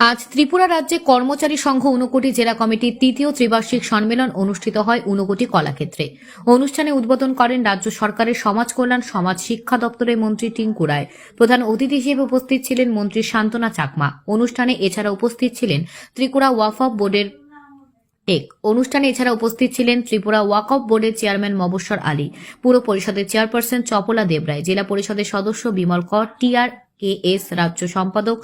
আজ ত্রিপুরা রাজ্যে কর্মচারী সংঘ ঊনকোটি জেলা কমিটির তৃতীয় ত্রিবার্ষিক সম্মেলন অনুষ্ঠিত হয় ঊনকোটি কলাক্ষেত্রে। অনুষ্ঠানে উদ্বোধন করেন রাজ্য সরকারের সমাজ কল্যাণ, সমাজ শিক্ষা দপ্তরের মন্ত্রী টিঙ্কু রায়। প্রধান অতিথি হিসেবে উপস্থিত ছিলেন মন্ত্রী শান্তনা চাকমা। অনুষ্ঠানে এছাড়া উপস্থিত ছিলেন ত্রিপুরা ওয়াফ বোর্ডের টেক অনুষ্ঠানে এছাড়া উপস্থিত ছিলেন ত্রিপুরা ওয়াকফ বোর্ডের চেয়ারম্যান মবস্বর আলী, পুর পরিষদের চেয়ারপারসন চপলা দেবরায়, জেলা পরিষদের সদস্য বিমল কর টিআর এ এস রাজ্য সম্পাদক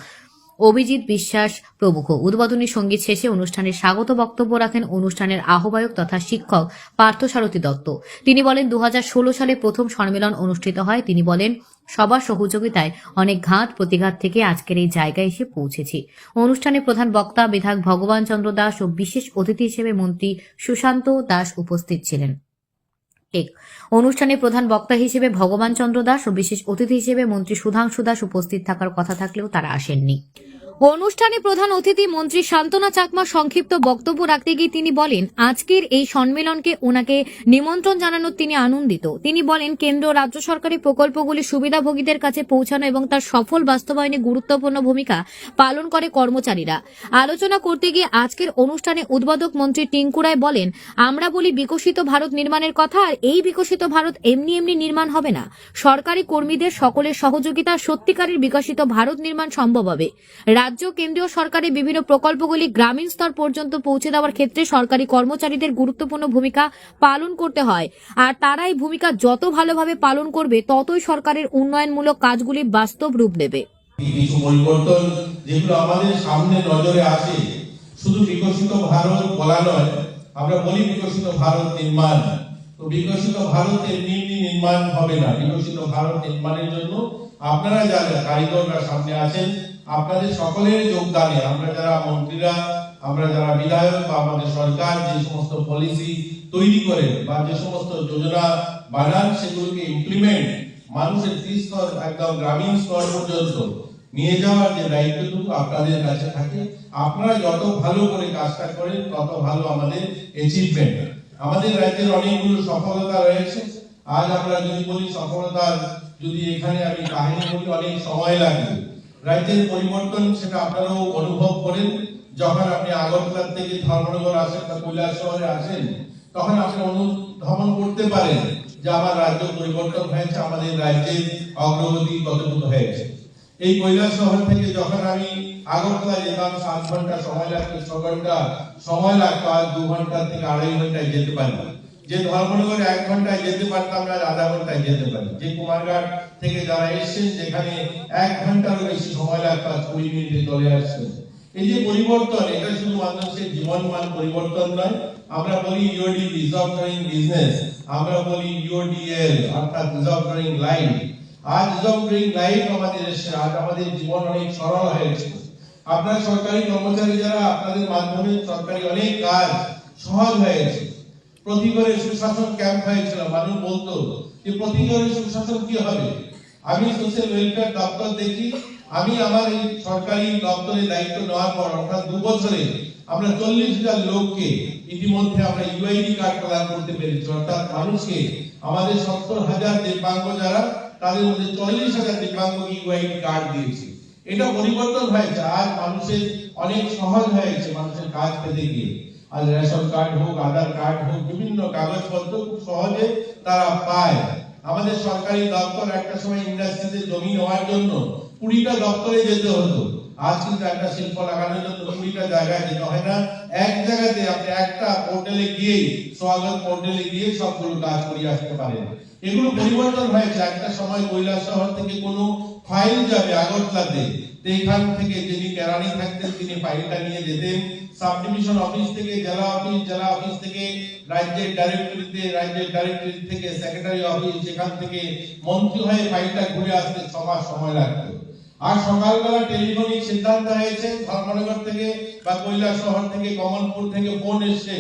অভিজিৎ বিশ্বাস প্রমুখ। উদ্বোধনী সংগীত শেষে অনুষ্ঠানে স্বাগত বক্তব্য রাখেন অনুষ্ঠানের আহ্বায়ক তথা শিক্ষক পার্থসারথী দত্ত। তিনি বলেন দু হাজার ষোলো সালে প্রথম সম্মেলন অনুষ্ঠিত হয়। তিনি বলেন, সবার সহযোগিতায় অনেক ঘাত প্রতিঘাত থেকে আজকের এই জায়গায় এসে পৌঁছেছি। অনুষ্ঠানে প্রধান বক্তা বিধায়ক ভগবান চন্দ্র দাস ও বিশেষ অতিথি হিসেবে মন্ত্রী সুশান্ত দাস উপস্থিত ছিলেন। এক। অনুষ্ঠানে প্রধান বক্তা হিসেবে ভগবান চন্দ্র দাস ও বিশেষ অতিথি হিসেবে মন্ত্রী সুধাংশু দাস উপস্থিত থাকার কথা থাকলেও তারা আসেননি। অনুষ্ঠানে প্রধান অতিথি মন্ত্রী শান্তনা চাকমা সংক্ষিপ্ত বক্তব্য রাখতে গিয়ে তিনি বলেন, আজকের এই সম্মেলনকে ওনাকে নিমন্ত্রণ জানানোর তিনি আনন্দিত। তিনি বলেন, কেন্দ্র রাজ্য সরকারি প্রকল্পগুলি সুবিধাভোগীদের কাছে পৌঁছানো এবং তার সফল বাস্তবায়নে গুরুত্বপূর্ণ ভূমিকা পালন করে কর্মচারীরা। আলোচনা করতে গিয়ে আজকের অনুষ্ঠানে উদ্বোধক মন্ত্রী টিঙ্কুরায় বলেন, আমরা বলি বিকশিত ভারত নির্মাণের কথা, আর এই বিকশিত ভারত এমনি এমনি নির্মাণ হবে না। সরকারি কর্মীদের সকলের সহযোগিতা সত্যিকারের বিকশিত ভারত নির্মাণ সম্ভব হবে। রাজ্য, কেন্দ্রীয় সরকারের বিভিন্ন প্রকল্পগুলি গ্রামীণ স্তর পর্যন্ত পৌঁছে দেওয়ার ক্ষেত্রে সরকারি কর্মচারীদের গুরুত্বপূর্ণ ভূমিকা পালন করতে হয়। আর তারা এই ভূমিকা যত ভালোভাবে পালন করবে, ততই সরকারের উন্নয়নমূলক কাজগুলি বাস্তব রূপ নেবে কিছু পরিবর্তন যেগুলো আমাদের সামনে নজরে শুধু বিকশিত ভারত বলা নয়, আমরা বলি বিকশিত ভারত নির্মাণ। তো বিকশিত ভারত এমনি নির্মাণ হবে না। বিকশিত ভারত নির্মাণের জন্য আপনারা যারা কারিগররা সামনে আছেন আপনাদের সকলের যোগদানে, আমরা যারা মন্ত্রীরা, আমরা যারা বিধায়ক বা আমাদের সরকার যে সমস্ত পলিসি তৈরি করে বা যে সমস্ত যোজনা বানান, সেগুলোকে ইমপ্লিমেন্ট মানুষের ত্রিস্তর, একদম গ্রামীণ স্তর পর্যন্ত নিয়ে যাওয়ার যে দায়িত্বটুকু আপনাদের কাছে থাকে। আপনারা যত ভালো করে কাজটা করেন, তত ভালো আমাদের অ্যাচিভমেন্ট আমাদের রাজ্যের অনেকগুলো সফলতা রয়েছে। আজ আমরা যদি বলি সফলতার, যদি এখানে আমি কাহিনী বলি, অনেক সময় লাগবে। রাজ্যের পরিবর্তন সেটা আপনারাও অনুভব করেন। যখন আপনি আগরতলা থেকে ধর্মনগর আসেন বা কৈলাস শহরে আসেন, তখন আপনি অনুধাবন করতে পারেন যে আমার রাজ্য পরিবর্তন হয়েছে, আমাদের রাজ্যের অগ্রগতি কতটুকু হয়েছে। এই কৈলাস শহর থেকে যখন আমি আগরতলা যেতাম, সাত ঘণ্টা সময় লাগতো, ছ ঘণ্টা সময় লাগতো আর দু ঘণ্টা থেকে আড়াই ঘন্টায় যেতে পারি যে ধর্মনগরে এক ঘন্টায় যেতে পারতাম না, আধা ঘন্টায় যেতে পারি যে কুমারঘাট থেকে যারা এসেছেন, যেখানে এক ঘন্টারও বেশি সময় লাগতো কুড়ি মিনিটে চলে আসছে। এই যে পরিবর্তন, এটা শুধু মানুষের জীবন মান পরিবর্তন নয়, আমরা বলি ইউডি রিজার্ভ ডুইং বিজনেস আমরা বলি ইউডিএল অর্থাৎ রিজার্ভ ডুইং লাইফ আজ রিজার্ভ ডুইং লাইফ আমাদের এসে আজ আমাদের জীবন অনেক সরল হয়েছে আপনার সরকারি কর্মচারী যারা, আপনাদের মাধ্যমে সরকারি অনেক কাজ সহজ হয়েছে প্রতি সুশাসন ক্যাম্প হয়েছিল, মানুষ বলতো যে প্রতি সুশাসন কি হবে? আমি সোশ্যাল ওয়েলফেয়ার দপ্তর দেখি, আমি আমার এই সরকারি দপ্তরে দায়িত্ব নেওয়ার পর, অর্থাৎ দু বছরে আমরা চল্লিশ হাজার লোককে ইতিমধ্যে আমরা ইউআইডি কার্ড প্রদান করতে পেরেছি। অর্থাৎ মানুষকে, আমাদের সত্তর হাজার দিব্যাঙ্গ যারা, তাদের মধ্যে চল্লিশ হাজার দিব্যাঙ্গকে ইউআইডি কার্ড দিয়েছি। এটা পরিবর্তন হয়েছে, আর মানুষের অনেক সহজ হয়েছে মানুষের কাজ পেতে গিয়ে। আজ রেশন কার্ড হোক, আধার কার্ড হোক, বিভিন্ন কাগজপত্র খুব সহজে তারা পায়। আমাদের সরকারি দপ্তর একটা সময় ইন্ডাস্ট্রিতে জমি নেওয়ার জন্য কুড়িটা দপ্তরে যেতে হতো। আজ একটা শিল্প জায়গায় হয় না। এক জায়গাতে একটা গিয়েই পোর্টালে গিয়ে সবগুলো কাজ আসতে পারেন। এগুলো হয়েছে। একটা সময় শহর থেকে কোনো ফাইল যাবে থেকে যিনি থাকতেন, তিনি নিয়ে যেতেন। সাব ডিভিশন অফিস থেকে, জেলা অফিস জেলা অফিস থেকে থেকে, সেক্রেটারি অফিস থেকে মন্ত্রী হয়ে ফাইলটা ঘুরে আসতে মাস সময় লাগতো। আর সকালবেলা টেলিফোনিক সিদ্ধান্ত হয়েছে, ধর্মনগর থেকে বা কৈলাস শহর থেকে, কমলপুর থেকে ফোন এসছে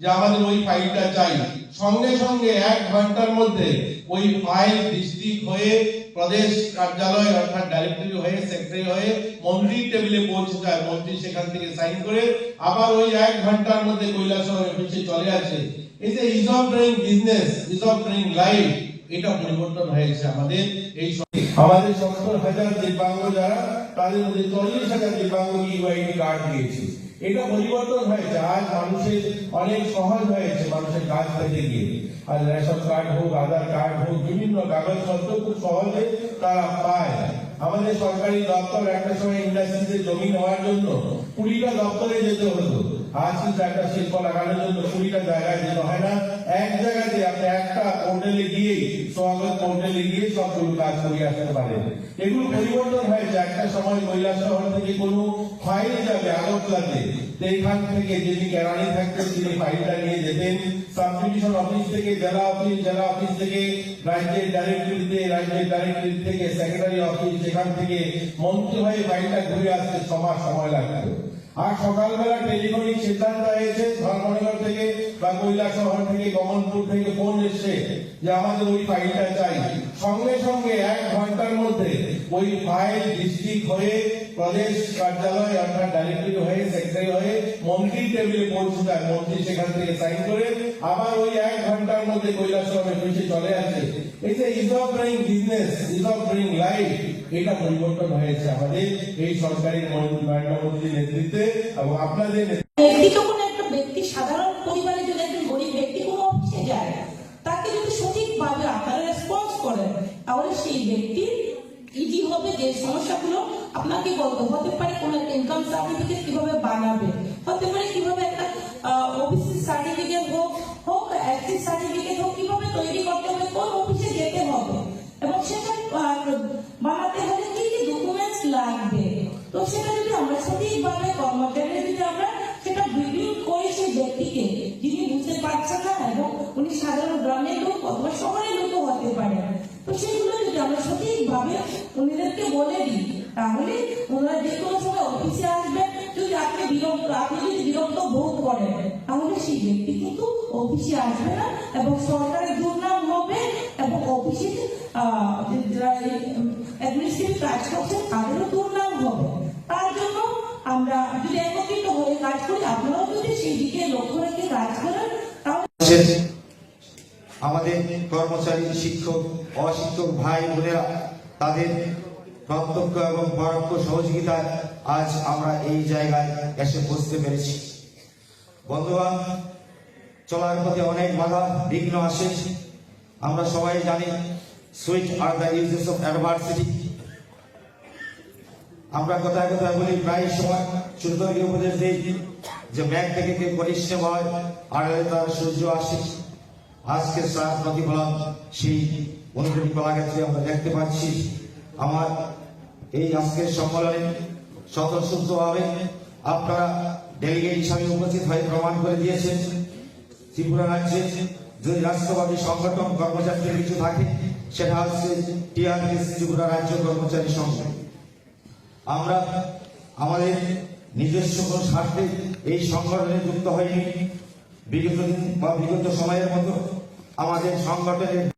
যে আমাদের ওই ফাইলটা চাই। সঙ্গে সঙ্গে এক ঘণ্টার মধ্যে ওই ফাইল ডিস্ট্রিক্ট হয়ে প্রদেশ কার্যালয় অর্থাৎ ডাইরেক্টরি হয়ে সেক্রেটারি হয়ে মন্ত্রী টেবিলে পৌঁছে যায়। মন্ত্রী সেখান থেকে সাইন করে আবার ওই এক ঘণ্টার মধ্যে কৈলাস শহর অফিসে চলে আসে। এই যে ease of doing business ease of doing life এটা পরিবর্তন হয়েছে আমাদের এই। আমাদের সত্তর হাজার দিব্যাঙ্গ যারা, তাদের মধ্যে চল্লিশ হাজার দিব্যাঙ্গ ইউআইডি কার্ড দিয়েছে। এটা পরিবর্তন হয়েছে। আজ মানুষের অনেক সহজ হয়েছে মানুষের কাজ পেতে গিয়ে। আর রেশন কার্ড হোক, আধার কার্ড হোক, বিভিন্ন কাগজপত্র খুব সহজে তারা পায়। আমাদের সরকারি দপ্তর একটা সময় ইন্ডাস্ট্রিতে জমি নেওয়ার জন্য কুড়িটা দপ্তরে যেতে হতো। কিন্তু একটা শিল্প লাগানোর জন্য কুড়িটা জায়গায় যেতে হয় না। এক জায়গাতে আপনি একটা পোর্টালে গিয়ে স্বাগত পোর্টালে গিয়ে সবগুলো কাজ করে আসতে পারেন। এগুলো পরিবর্তন হয়েছে একটা সময় মহিলা শহর থেকে কোনো ফাইল যাবে আগরতলাতে তো এখান থেকে যিনি কেরানি থাকতেন, তিনি ফাইলটা নিয়ে যেতেন। সাব ডিভিশন অফিস থেকে, জেলা অফিস জেলা অফিস থেকে, রাজ্যের ডাইরেক্টরিতে রাজ্যের ডাইরেক্টরি থেকে সেক্রেটারি অফিস সেখান থেকে মন্ত্রী হয়ে ফাইলটা ঘুরে আসতে সমাজ সময় লাগতো। আর সকালবেলা টেলিফোনিক সিদ্ধান্ত হয়েছে, ধর্মনগর থেকে বা শহর থেকে, গমনপুর থেকে ফোন এসছে যে আমাদের ওই ফাইলটা চাই। সঙ্গে সঙ্গে এক ঘণ্টার মধ্যে ওই ফাইল ডিস্ট্রিক্ট হয়ে, প্রদেশ কার্যালয় অর্থাৎ ডাইরেক্টরি হয়ে সেক্রেটারি হয়ে মন্ত্রীর টেবিলে পৌঁছে যায়। মন্ত্রী সেখান থেকে সাইন করে আবার ওই এক ঘণ্টার মধ্যে কৈলাস শহরে পৌঁছে চলে আসে। এই যে ease of doing business ease of doing life এটা পরিবর্তন হয়েছে। আমাদের এই সরকারি নরেন্দ্র নেতৃত্বে এবং আপনাদের তাকে যদি সঠিকভাবে আপনারা সেই ব্যক্তির ইজি হবে যে আপনাকে বলতে হতে পারে কোনো ইনকাম সার্টিফিকেট কীভাবে বানাবে, হতে পারে কীভাবে একটা যিনি বুঝতে পারছেন না এবং উনি সাধারণ গ্রামের লোক অথবা শহরের লোকও হতে তো সেগুলো যদি আমরা সঠিকভাবে উনিদেরকে বলে দিই, তাহলে ওনারা যে কোনো সময় অফিসে আসবেন যদি আপনি বিরক্ত, আপনি যদি বিরক্ত বোধ করেন, তাহলে সেই ব্যক্তি কিন্তু অফিসে আসবে না এবং সরকারের দুর্নাম হবে এবং অফিসে অ্যাডমিনিস্ট্রেটিভ কাজ করছেন, তাদেরও দুর্নাম হবে। তার জন্য আমরা যদি একত্রিত হয়ে কাজ করি, আপনারাও যদি সেই দিকে লক্ষ্য রেখে কাজ করেন আমাদের কর্মচারী, শিক্ষক, অশিক্ষক ভাই বোনেরা, তাদের প্রত্যক্ষ এবং পরোক্ষ সহযোগিতায় আজ আমরা এই জায়গায় এসে বসতে পেরেছি। বন্ধুবান চলার পথে অনেক বাধা, বিঘ্ন আসে। আমরা সবাই জানি sweet are the uses of adversity আমরা কথায় কথায় বলি, প্রায় সময় সুন্দরকে উপদেশ দিই যে ম্যাগ থেকে কে পরিশ্রম হয় আড়ালে তার সূর্য আসে। আজকের সার প্রতিফলন সেই অনুভূতি গেছে, আমরা দেখতে পাচ্ছি। আমার এই আজকের সম্মেলনে স্বতঃস্ফূর্তভাবে আপনারা ডেলিগেট হিসাবে উপস্থিত হয়ে প্রমাণ করে দিয়েছেন। ত্রিপুরা রাজ্যে যদি রাষ্ট্রবাদী সংগঠন কর্মচারীদের কিছু থাকে, সেটা হচ্ছে টিআরএস ত্রিপুরা রাজ্য কর্মচারী সংঘ। আমরা আমাদের নিজস্ব কোন স্বার্থে এই সংগঠনে যুক্ত হয়নি বিগত দিন বা বিগত সময়ের মতো আমাদের সংগঠনের